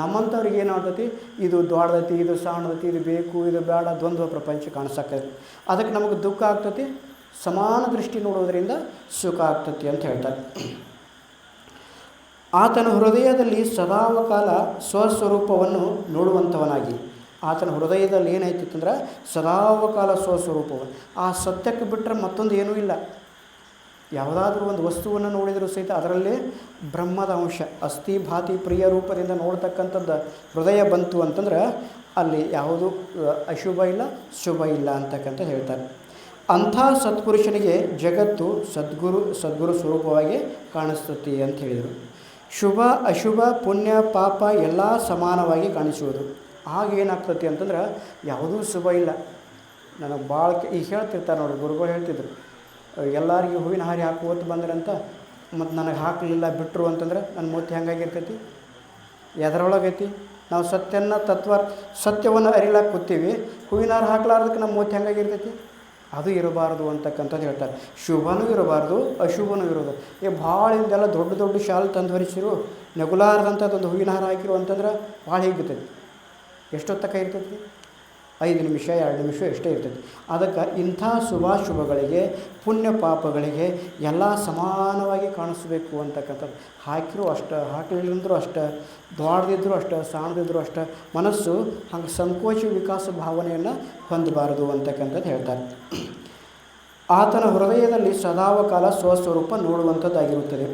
ನಮ್ಮಂಥವ್ರಿಗೆ ಏನು ಆಗ್ತೈತಿ? ಇದು ದೊಡ್ಡದೈತಿ ಇದು ಸಣ್ಣದೈತಿ ಇದು ಬೇಕು, ಇದು ಬೇಡ, ದ್ವಂದ್ವ, ಪ್ರಪಂಚ ಕಾಣಿಸಕ್ಕೈತಿ ಅದಕ್ಕೆ ನಮಗೆ ದುಃಖ ಆಗ್ತತಿ. ಸಮಾನ ದೃಷ್ಟಿ ನೋಡೋದರಿಂದ ಸುಖ ಆಗ್ತತಿ ಅಂತ ಹೇಳ್ತಾರೆ. ಆತನ ಹೃದಯದಲ್ಲಿ ಸದಾವಕಾಲ ಸ್ವಸ್ವರೂಪವನ್ನು ನೋಡುವಂಥವನಾಗಿ. ಆತನ ಹೃದಯದಲ್ಲಿ ಏನಾಯ್ತಿತ್ತಂದ್ರೆ ಸದಾವಕಾಲ ಸ್ವಸ್ವರೂಪವನ್ನು ಆ ಸತ್ಯಕ್ಕೆ ಬಿಟ್ಟರೆ ಮತ್ತೊಂದು ಏನೂ ಇಲ್ಲ. ಯಾವುದಾದ್ರೂ ಒಂದು ವಸ್ತುವನ್ನು ನೋಡಿದರೂ ಸಹಿತ ಅದರಲ್ಲೇ ಬ್ರಹ್ಮದ ಅಂಶ, ಅಸ್ಥಿ ಭಾತಿ ಪ್ರಿಯ ರೂಪದಿಂದ ನೋಡ್ತಕ್ಕಂಥದ್ದು ಹೃದಯ ಬಂತು ಅಂತಂದ್ರೆ ಅಲ್ಲಿ ಯಾವುದು ಅಶುಭ ಇಲ್ಲ, ಶುಭ ಇಲ್ಲ ಅಂತಕ್ಕಂಥ ಹೇಳ್ತಾರೆ. ಅಂಥ ಸತ್ಪುರುಷನಿಗೆ ಜಗತ್ತು ಸದ್ಗುರು ಸದ್ಗುರು ಸ್ವರೂಪವಾಗಿ ಕಾಣಿಸ್ತತಿ ಅಂತ ಹೇಳಿದರು. ಶುಭ, ಅಶುಭ, ಪುಣ್ಯ, ಪಾಪ ಎಲ್ಲ ಸಮಾನವಾಗಿ ಕಾಣಿಸುವುದು. ಆಗ ಏನಾಗ್ತತಿ ಅಂತಂದ್ರೆ ಯಾವುದೂ ಶುಭ ಇಲ್ಲ. ನನಗೆ ಭಾಳ ಈಗ ಹೇಳ್ತಿರ್ತಾರೆ ನೋಡ್ರಿ ಗುರುಗಳು ಹೇಳ್ತಿದ್ರು, ಎಲ್ಲರಿಗೂ ಹೂವಿನ ಹಾರಿ ಹಾಕುವತ್ತು ಬಂದ್ರಂತ ಮತ್ತು ನನಗೆ ಹಾಕಲಿಲ್ಲ ಬಿಟ್ಟರು ಅಂತಂದ್ರೆ ನನ್ನ ಮೂತಿ ಹೆಂಗಾಗಿರ್ತೈತಿ. ಎದರೊಳಗೈತಿ, ನಾವು ಸತ್ಯನ ತತ್ವ, ಸತ್ಯವನ್ನು ಅರಿಲಾಕ ಕೂತೀವಿ, ಹೂವಿನ ಹಾರ ಹಾಕ್ಲಾರ್ದಕ್ಕೆ ನಮ್ಮ ಮೂತಿ ಹೆಂಗಾಗಿರ್ತೈತಿ. ಅದು ಇರಬಾರ್ದು ಅಂತಕ್ಕಂಥದ್ದು ಹೇಳ್ತಾರೆ. ಶುಭನೂ ಇರಬಾರ್ದು, ಅಶುಭನೂ ಇರೋದು. ಭಾಳ ಹಿಂದೆಲ್ಲ ದೊಡ್ಡ ದೊಡ್ಡ ಶಾಲೆ ತಂದು ಹೊರಿಸಿರು ನೆಗುಲಾರ್ದಂಥದ್ದೊಂದು ಹೂವಿನ ಹಾರ ಹಾಕಿರು ಅಂತಂದ್ರೆ ಭಾಳ ಹಿಗ್ತೈತಿ ಎಷ್ಟೊತ್ತಕ ಇರ್ತೈತಿ? ಐದು ನಿಮಿಷ, ಎರಡು ನಿಮಿಷ ಎಷ್ಟೇ ಇರ್ತೈತಿ. ಅದಕ್ಕೆ ಇಂಥ ಶುಭಾಶುಭಗಳಿಗೆ ಪುಣ್ಯ ಪಾಪಗಳಿಗೆ ಎಲ್ಲ ಸಮಾನವಾಗಿ ಕಾಣಿಸ್ಬೇಕು ಅಂತಕ್ಕಂಥದ್ದು. ಹಾಕಿರೂ ಅಷ್ಟ ಹಾಕಲಿಲ್ಲಂದ್ರೂ ಅಷ್ಟೇ ದೊಡ್ಡದಿದ್ದರೂ ಅಷ್ಟೇ ಸಣ್ಣದಿದ್ದರೂ ಅಷ್ಟ, ಮನಸ್ಸು ಹಂಗೆ ಸಂಕೋಚ ವಿಕಾಸ ಭಾವನೆಯನ್ನು ಹೊಂದಬಾರದು ಅಂತಕ್ಕಂಥದ್ದು ಹೇಳ್ತಾರೆ. ಆತನ ಹೃದಯದಲ್ಲಿ ಸದಾವಕಾಲ ಸ್ವಸ್ವರೂಪ ನೋಡುವಂಥದ್ದಾಗಿರುತ್ತದೆ.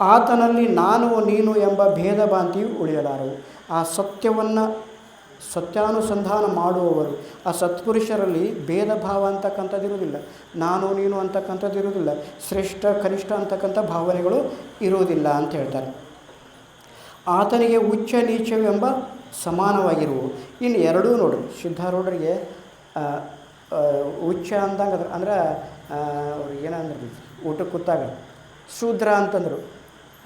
ಆತನಲ್ಲಿ ನಾನು, ನೀನು ಎಂಬ ಭೇದ ಭಾಂತಿಯು ಉಳಿಯಲಾರವು. ಆ ಸತ್ಯವನ್ನು ಸತ್ಯಾನುಸಂಧಾನ ಮಾಡುವವರು. ಆ ಸತ್ಪುರುಷರಲ್ಲಿ ಭೇದ ಭಾವ ಅಂತಕ್ಕಂಥದ್ದು ಇರುವುದಿಲ್ಲ. ನಾನು, ನೀನು ಅಂತಕ್ಕಂಥದ್ದು ಇರುವುದಿಲ್ಲ. ಶ್ರೇಷ್ಠ, ಕನಿಷ್ಠ ಅಂತಕ್ಕಂಥ ಭಾವನೆಗಳು ಇರುವುದಿಲ್ಲ ಅಂತ ಹೇಳ್ತಾರೆ. ಆತನಿಗೆ ಉಚ್ಚ ನೀಚವೆಂಬ ಸಮಾನವಾಗಿರುವು ಇನ್ನು ಎರಡೂ ನೋಡ್ರಿ ಸಿದ್ಧಾರೂಢರಿಗೆ ಉಚ್ಚ ಅಂದಂಗೆ ಅದ್ರ ಅಂದ್ರೆ ಅವ್ರು ಏನಂದ್ರೆ ಊಟಕ್ಕೆ ಕೂತಾಗ. ಶೂದ್ರ ಅಂತಂದರು.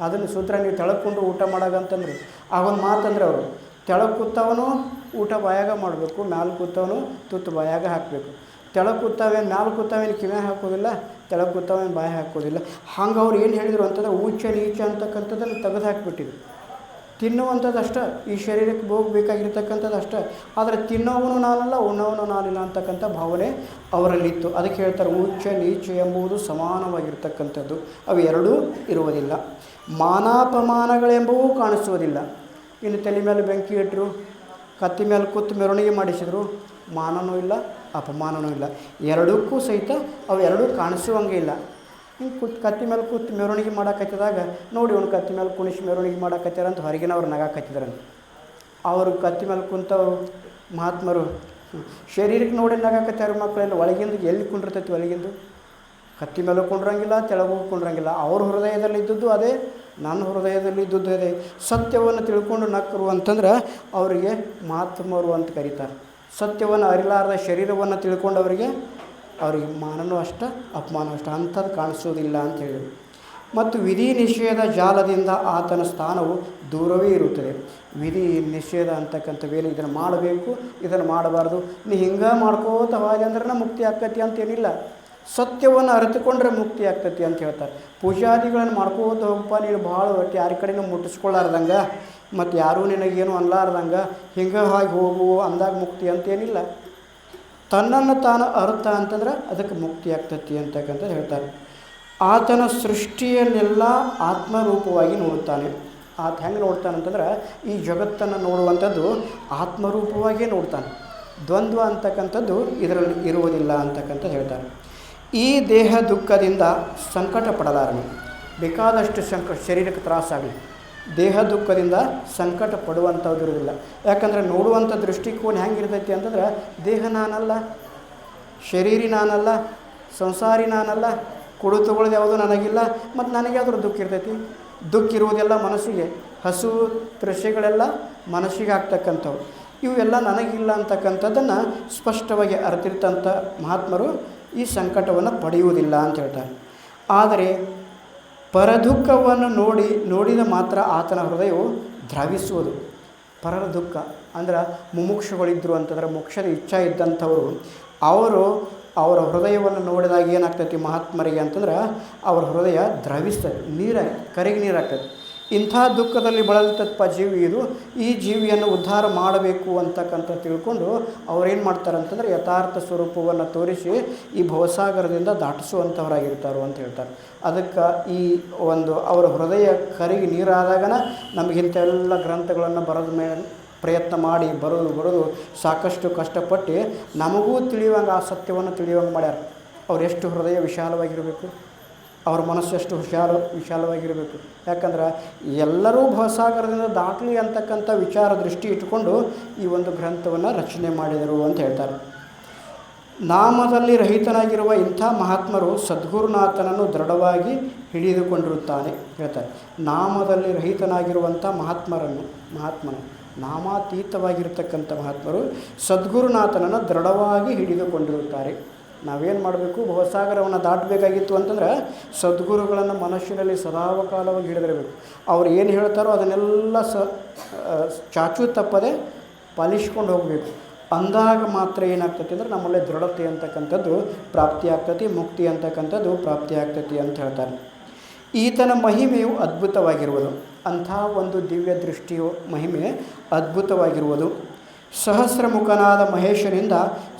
ಅದನ್ನು ಶೂದ್ರ ನೀವು ತೆಳಕೊಂಡು ಊಟ ಮಾಡಾಗಂತಂದ್ರು ಆಗೊಂದು ಮಾತಂದ್ರೆ ಅವರು, ತೆಳಗೆ ಕೂತವನು ಊಟ ಬಾಯಾಗ ಮಾಡಬೇಕು ಮ್ಯಾಲ ಕೂತವನು ತುತ್ತು ಬಾಯಾಗ ಹಾಕಬೇಕು. ತೆಳ ಕೂತಾವೇನು ಮ್ಯಾಲ ಕೂತಾವೇನು ಕಿವ್ಯಾಗ ಹಾಕೋದಿಲ್ಲ ತೆಳ ಕೂತಾವೇನು ಬಾಯ ಹಾಕೋದಿಲ್ಲ. ಹಂಗೆ ಅವ್ರು ಏನು ಹೇಳಿದರು ಅಂತಂದ್ರೆ ಊಚ, ನೀಚ ಅಂತಕ್ಕಂಥದ್ದನ್ನು ತೆಗೆದು ಹಾಕಿಬಿಟ್ಟಿದ್ರು. ತಿನ್ನುವಂಥದ್ದು ಈ ಶರೀರಕ್ಕೆ ಹೋಗಬೇಕಾಗಿರ್ತಕ್ಕಂಥದ್ದು ಅಷ್ಟೇ. ಆದರೆ ತಿನ್ನೋವನು ನಾನಲ್ಲ, ಉಣ್ಣವನು ನಾನಿಲ್ಲ ಅಂತಕ್ಕಂಥ ಭಾವನೆ ಅವರಲ್ಲಿತ್ತು. ಅದಕ್ಕೆ ಹೇಳ್ತಾರೆ ಉಚ್ಚ ನೀಚ ಎಂಬುದು ಸಮಾನವಾಗಿರ್ತಕ್ಕಂಥದ್ದು. ಅವು ಎರಡೂ ಇರುವುದಿಲ್ಲ. ಮಾನಾಪಮಾನಗಳೆಂಬವೂ ಕಾಣಿಸುವುದಿಲ್ಲ. ಇನ್ನು ತಲೆ ಮೇಲೆ ಬೆಂಕಿ ಇಟ್ಟರು ಕತ್ತಿ ಮೇಲೆ ಕೂತು ಮೆರವಣಿಗೆ ಮಾಡಿಸಿದರು. ಮಾನನೂ ಇಲ್ಲ, ಅಪಮಾನನೂ ಇಲ್ಲ. ಎರಡಕ್ಕೂ ಸಹಿತ ಅವು ಎರಡೂ ಕಾಣಿಸುವಂಗೆ ಇಲ್ಲ. ಹಿಂಗೆ ಕೂತ್ ಕತ್ತಿ ಮೇಲೆ ಕೂತು ಮೆರವಣಿಗೆ ಮಾಡಾಕತ್ತಿದಾಗ, ನೋಡಿ ಅವ್ನು ಕತ್ತಿ ಮೇಲೆ ಕುಣಿಸಿ ಮೆರವಣಿಗೆ ಮಾಡಾಕತ್ಯಾರ ಅಂತ ಹೊರಗಿನವ್ರು ನಗಾಕತ್ತಿದ್ರಂತ. ಅವರು ಕತ್ತಿ ಮೇಲೆ ಕುಂತವ್ರು ಮಹಾತ್ಮರು ಶರೀರಕ್ಕೆ ನೋಡಿ ನಗಾಕತ್ಯಾರ ಮಕ್ಕಳೆಲ್ಲ ಒಳಗಿಂದ ಎಲ್ಲಿ ಕುಂಡಿರ್ತೈತಿ ಒಳಗಿಂದು? ಕತ್ತಿ ಮೇಲೆ ಕುಂಡ್ರಂಗಿಲ್ಲ, ತೆಳಗೂ ಕುಂಡ್ರಂಗಿಲ್ಲ. ಅವ್ರ ಹೃದಯದಲ್ಲಿ ಇದ್ದದ್ದು ಅದೇ ನನ್ನ ಹೃದಯದಲ್ಲಿ ಅದೇ ಸತ್ಯವನ್ನು ತಿಳ್ಕೊಂಡು ನಕ್ಕರು ಅಂತಂದ್ರೆ ಅವರಿಗೆ ಮಹಾತ್ಮರು ಅಂತ ಕರೀತಾರೆ. ಸತ್ಯವನ್ನು ಅರಿಲಾರದ ಶರೀರವನ್ನು ತಿಳ್ಕೊಂಡವರಿಗೆ ಅವರಿಗೆ ಮಾನನೂ ಅಷ್ಟ ಅಪಮಾನ ಅಷ್ಟ ಅಂಥದ್ದು ಕಾಣಿಸೋದಿಲ್ಲ ಅಂತ ಹೇಳಿದರು ಮತ್ತು ವಿಧಿ ನಿಷೇಧ ಜಾಲದಿಂದ ಆತನ ಸ್ಥಾನವು ದೂರವೇ ಇರುತ್ತದೆ. ವಿಧಿ ನಿಷೇಧ ಅಂತಕ್ಕಂಥವೇನು ಇದನ್ನು ಮಾಡಬೇಕು, ಇದನ್ನು ಮಾಡಬಾರ್ದು. ನೀ ಹಿಂಗೆ ಮಾಡ್ಕೋತ ಹೋದೆ ಅಂದ್ರೆ ಮುಕ್ತಿ ಆಕತಿ ಅಂತೇನಿಲ್ಲ ಸತ್ಯವನ್ನು ಅರಿತುಕೊಂಡ್ರೆ ಮುಕ್ತಿ ಆಗ್ತೈತಿ ಅಂತ ಹೇಳ್ತಾರೆ. ಪೂಜಾದಿಗಳನ್ನು ಮಾಡ್ಕೋತ ಹೋಗಪ್ಪ ನೀನು ಭಾಳ ಒಟ್ಟು ಯಾರ ಕಡೆನೂ ಮುಟ್ಟಿಸ್ಕೊಳ್ಳಾರ್ದಂಗೆ ಮತ್ತು ಯಾರೂ ನಿನಗೇನು ಅನ್ಲಾರ್ದಂಗೆ, ಹಿಂಗೆ ಹಾಗೆ ಹೋಗು ಅಂದಾಗ ಮುಕ್ತಿ ಅಂತೇನಿಲ್ಲ. ತನ್ನನ್ನು ತಾನು ಅರ್ಥ ಅಂತಂದ್ರೆ ಅದಕ್ಕೆ ಮುಕ್ತಿ ಆಗ್ತತಿ ಅಂತಕ್ಕಂಥ ಹೇಳ್ತಾರೆ. ಆತನ ಸೃಷ್ಟಿಯನ್ನೆಲ್ಲ ಆತ್ಮರೂಪವಾಗಿ ನೋಡುತ್ತಾನೆ. ಆತ ಹೆಂಗೆ ನೋಡ್ತಾನೆ ಅಂತಂದ್ರೆ ಈ ಜಗತ್ತನ್ನು ನೋಡುವಂಥದ್ದು ಆತ್ಮರೂಪವಾಗಿಯೇ ನೋಡ್ತಾನೆ. ದ್ವಂದ್ವ ಅಂತಕ್ಕಂಥದ್ದು ಇದರಲ್ಲಿ ಇರುವುದಿಲ್ಲ ಅಂತಕ್ಕಂಥ ಹೇಳ್ತಾರೆ. ಈ ದೇಹ ದುಃಖದಿಂದ ಸಂಕಟ ಪಡಲಾರನು ಬೇಕಾದಷ್ಟು ಸಂಕ, ಶರೀರಕ್ಕೆ ತ್ರಾಸಾಗಲಿ. ದೇಹ ದುಃಖದಿಂದ ಸಂಕಟ ಪಡುವಂಥದ್ದು ಇರೋದಿಲ್ಲ ಯಾಕಂದರೆ ನೋಡುವಂಥ ದೃಷ್ಟಿಕೋನ ಹೆಂಗಿರ್ತೈತಿ ಅಂತಂದ್ರೆ ದೇಹ ನಾನಲ್ಲ, ಶರೀರಿ ನಾನಲ್ಲ, ಸಂಸಾರಿ ನಾನಲ್ಲ ಕೊಡು ಯಾವುದು ನನಗಿಲ್ಲ ಮತ್ತು ನನಗೆ ದುಃಖ ಇರ್ತೈತಿ. ದುಃಖ ಇರುವುದೆಲ್ಲ ಮನಸ್ಸಿಗೆ ಹಸು ತೃಷೆಗಳೆಲ್ಲ ಮನಸ್ಸಿಗೆ ಆಗ್ತಕ್ಕಂಥವು. ಇವೆಲ್ಲ ನನಗಿಲ್ಲ ಅಂತಕ್ಕಂಥದ್ದನ್ನು ಸ್ಪಷ್ಟವಾಗಿ ಅರಿತಿರ್ತಂಥ ಮಹಾತ್ಮರು ಈ ಸಂಕಟವನ್ನು ಪಡೆಯುವುದಿಲ್ಲ ಅಂತ ಹೇಳ್ತಾರೆ. ಆದರೆ ಪರದುಃಖವನ್ನು ನೋಡಿ, ನೋಡಿದ ಮಾತ್ರ ಆತನ ಹೃದಯವು ದ್ರವಿಸುವುದು. ಪರರ ದುಃಖ ಅಂದ್ರೆ ಮುಮುಕ್ಷುಗಳಿದ್ದರು ಅಂತಂದ್ರೆ ಮೋಕ್ಷದ ಇಚ್ಛಾ ಇದ್ದಂಥವರು. ಅವರು ಅವರ ಹೃದಯವನ್ನು ನೋಡಿದಾಗ ಏನಾಗ್ತೈತಿ ಮಹಾತ್ಮರಿಗೆ ಅಂತಂದ್ರೆ ಅವರ ಹೃದಯ ದ್ರವಿಸ್ತದೆ ನೀರಾಗಿ ಕರಿಗೆ ನೀರಾಗ್ತದೆ. ಇಂಥ ದುಃಖದಲ್ಲಿ ಬಳಲ್ತಪ್ಪ ಜೀವಿ ಇದು. ಈ ಜೀವಿಯನ್ನು ಉದ್ಧಾರ ಮಾಡಬೇಕು ಅಂತಕ್ಕಂಥ ತಿಳ್ಕೊಂಡು ಅವ್ರೇನು ಮಾಡ್ತಾರೆ ಅಂತಂದ್ರೆ ಯಥಾರ್ಥ ಸ್ವರೂಪವನ್ನು ತೋರಿಸಿ ಈ ಭವಸಾಗರದಿಂದ ದಾಟಿಸುವಂಥವರಾಗಿರ್ತಾರೋ ಅಂತ ಹೇಳ್ತಾರೆ. ಅದಕ್ಕೆ ಈ ಒಂದು ಅವರ ಹೃದಯ ಕರಿಗೆ ನೀರಾದಾಗನ ನಮಗಿಂತ ಎಲ್ಲ ಗ್ರಂಥಗಳನ್ನು ಬರೆದ ಮೇಲೆ ಪ್ರಯತ್ನ ಮಾಡಿ ಬರೋದು ಬರೋದು ಸಾಕಷ್ಟು ಕಷ್ಟಪಟ್ಟು ನಮಗೂ ತಿಳಿಯುವಂಗೆ ಆ ಸತ್ಯವನ್ನು ತಿಳಿಯುವಂಗೆ ಮಾಡ್ಯಾರ. ಅವರೆಷ್ಟು ಹೃದಯ ವಿಶಾಲವಾಗಿರಬೇಕು. ಅವ್ರ ಮನಸ್ಸು ಎಷ್ಟು ವಿಶಾಲ, ವಿಶಾಲವಾಗಿರಬೇಕು. ಯಾಕಂದ್ರೆ ಎಲ್ಲರೂ ಭವಸಾಗರದಿಂದ ದಾಟಲಿ ಅಂತಕ್ಕಂಥ ವಿಚಾರ ದೃಷ್ಟಿ ಇಟ್ಟುಕೊಂಡು ಈ ಒಂದು ಗ್ರಂಥವನ್ನು ರಚನೆ ಮಾಡಿದರು ಅಂತ ಹೇಳ್ತಾರೆ. ನಾಮದಲ್ಲಿ ರಹಿತನಾಗಿರುವ ಇಂಥ ಮಹಾತ್ಮರು ಸದ್ಗುರುನಾಥನನ್ನು ದೃಢವಾಗಿ ಹಿಡಿದುಕೊಂಡಿರುತ್ತಾನೆ ಹೇಳ್ತಾರೆ. ನಾಮದಲ್ಲಿ ರಹಿತನಾಗಿರುವಂಥ ಮಹಾತ್ಮರನ್ನು, ಮಹಾತ್ಮನು, ನಾಮಾತೀತವಾಗಿರ್ತಕ್ಕಂಥ ಮಹಾತ್ಮರು ಸದ್ಗುರುನಾಥನನ್ನು ದೃಢವಾಗಿ ಹಿಡಿದುಕೊಂಡಿರುತ್ತಾರೆ. ನಾವೇನು ಮಾಡಬೇಕು? ಭವಸಾಗರವನ್ನು ದಾಟಬೇಕಾಗಿತ್ತು ಅಂತಂದ್ರೆ ಸದ್ಗುರುಗಳನ್ನು ಮನಸ್ಸಿನಲ್ಲಿ ಸದಾವಕಾಲವಾಗಿ ಹಿಡಿದಿರಬೇಕು. ಅವ್ರು ಏನು ಹೇಳ್ತಾರೋ ಅದನ್ನೆಲ್ಲ ಸ ಚಾಚು ತಪ್ಪದೆ ಪಾಲಿಸ್ಕೊಂಡು ಹೋಗಬೇಕು. ಅಂದಾಗ ಮಾತ್ರ ಏನಾಗ್ತೈತಿ ಅಂದ್ರೆ ನಮ್ಮಲ್ಲೇ ದೃಢತೆ ಅಂತಕ್ಕಂಥದ್ದು ಪ್ರಾಪ್ತಿ ಆಗ್ತತಿ, ಮುಕ್ತಿ ಅಂತಕ್ಕಂಥದ್ದು ಪ್ರಾಪ್ತಿ ಆಗ್ತತಿ ಅಂತ ಹೇಳ್ತಾರೆ. ಈತನ ಮಹಿಮೆಯು ಅದ್ಭುತವಾಗಿರುವುದು. ಅಂಥ ಒಂದು ದಿವ್ಯ ದೃಷ್ಟಿಯು ಮಹಿಮೆ ಅದ್ಭುತವಾಗಿರುವುದು. ಸಹಸ್ರಮುಖನಾದ ಮಹೇಶನಿಂದ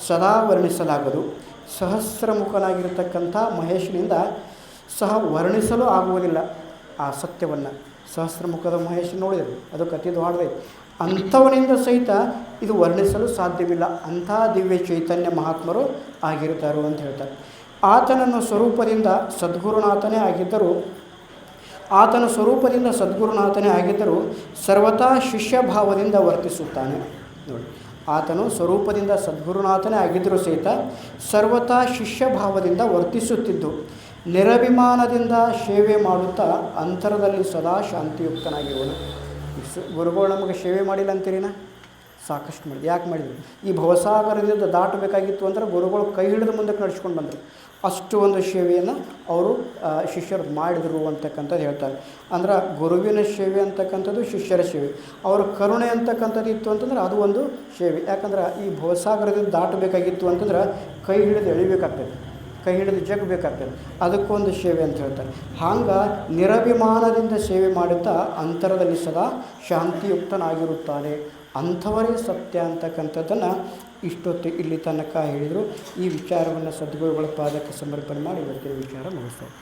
ಸದಾ ವರ್ಣಿಸಲಾಗದು ಸಹಸ್ರಮುಖನಾಗಿರತಕ್ಕಂಥ ಮಹೇಶನಿಂದ ಸಹ ವರ್ಣಿಸಲು ಆಗುವುದಿಲ್ಲ ಆ ಸತ್ಯವನ್ನು. ಸಹಸ್ರಮುಖದ ಮಹೇಶ್ ನೋಡಿದರು? ಅದು ಕಥಿದು ದೊಡ್ಡದೈತಿ ಅಂಥವನಿಂದ ಸಹಿತ ಇದು ವರ್ಣಿಸಲು ಸಾಧ್ಯವಿಲ್ಲ. ಅಂಥ ದಿವ್ಯ ಚೈತನ್ಯ ಮಹಾತ್ಮರು ಆಗಿರುತ್ತಾರೆ ಅಂತ ಹೇಳ್ತಾರೆ. ಆತನನ್ನು ಸ್ವರೂಪದಿಂದ ಸದ್ಗುರುನಾಥನೇ ಆಗಿದ್ದರೂ, ಆತನ ಸ್ವರೂಪದಿಂದ ಸದ್ಗುರುನಾಥನೇ ಆಗಿದ್ದರೂ ಸರ್ವತಾ ಶಿಷ್ಯ ಭಾವದಿಂದ ವರ್ತಿಸುತ್ತಾನೆ. ನೋಡಿ. ಆತನು ಸ್ವರೂಪದಿಂದ ಸದ್ಗುರುನಾಥನೇ ಆಗಿದ್ದರೂ ಸಹಿತ ಸರ್ವತಾ ಶಿಷ್ಯ ಭಾವದಿಂದ ವರ್ತಿಸುತ್ತಿದ್ದು, ನಿರಭಿಮಾನದಿಂದ ಸೇವೆ ಮಾಡುತ್ತಾ ಅಂತರದಲ್ಲಿ ಸದಾ ಶಾಂತಿಯುಕ್ತನಾಗಿರುವನು. ಗುರುಗಳು ನಮಗೆ ಸೇವೆ ಮಾಡಿಲ್ಲ ಅಂತೀರಿನ? ಸಾಕಷ್ಟು ಮಾಡಿದ್ರು. ಯಾಕೆ ಮಾಡಿದ್ವಿ ಈ ಭವಸಾಗರದಿಂದ ದಾಟಬೇಕಾಗಿತ್ತು ಅಂದರೆ ಗುರುಗಳು ಕೈ ಹಿಡಿದು ಮುಂದಕ್ಕೆ ನಡೆಸ್ಕೊಂಡು ಬಂದರು. ಅಷ್ಟು ಒಂದು ಸೇವೆಯನ್ನು ಅವರು ಶಿಷ್ಯರು ಮಾಡಿದರು ಅಂತಕ್ಕಂಥದ್ದು ಹೇಳ್ತಾರೆ. ಅಂದ್ರೆ ಗುರುವಿನ ಸೇವೆ ಅಂತಕ್ಕಂಥದ್ದು ಶಿಷ್ಯರ ಸೇವೆ. ಅವರ ಕರುಣೆ ಅಂತಕ್ಕಂಥದ್ದು ಇತ್ತು ಅಂತಂದ್ರೆ ಅದು ಒಂದು ಸೇವೆ. ಯಾಕಂದ್ರೆ ಈ ಭವಸಾಗರದಿಂದ ದಾಟಬೇಕಾಗಿತ್ತು ಅಂತಂದ್ರೆ ಕೈ ಹಿಡಿದು ಎಳಿಬೇಕಾಗ್ತದೆ. ಕೈ ಹಿಡಿದು ಜಗ್ಬೇಕಾಗ್ತದೆ. ಅದಕ್ಕೊಂದು ಸೇವೆ ಅಂತ ಹೇಳ್ತಾರೆ. ಹಾಗೆ ನಿರಭಿಮಾನದಿಂದ ಸೇವೆ ಮಾಡುತ್ತಾ ಅಂತರದಲ್ಲಿ ಸದಾ ಶಾಂತಿಯುಕ್ತನಾಗಿರುತ್ತಾನೆ ಅಂಥವರೇ ಸತ್ಯ ಅಂತಕ್ಕಂಥದ್ದನ್ನು ಇಷ್ಟೊತ್ತು ಇಲ್ಲಿ ತನಕ ಹೇಳಿದರು. ಈ ವಿಚಾರವನ್ನು ಸದ್ಗುರುಗಳ ಪಾದಕ್ಕೆ ಸಮರ್ಪಣೆ ಮಾಡಿ ಇವತ್ತಿನ ವಿಚಾರ ಮುಗಿಸ್ತಾರೆ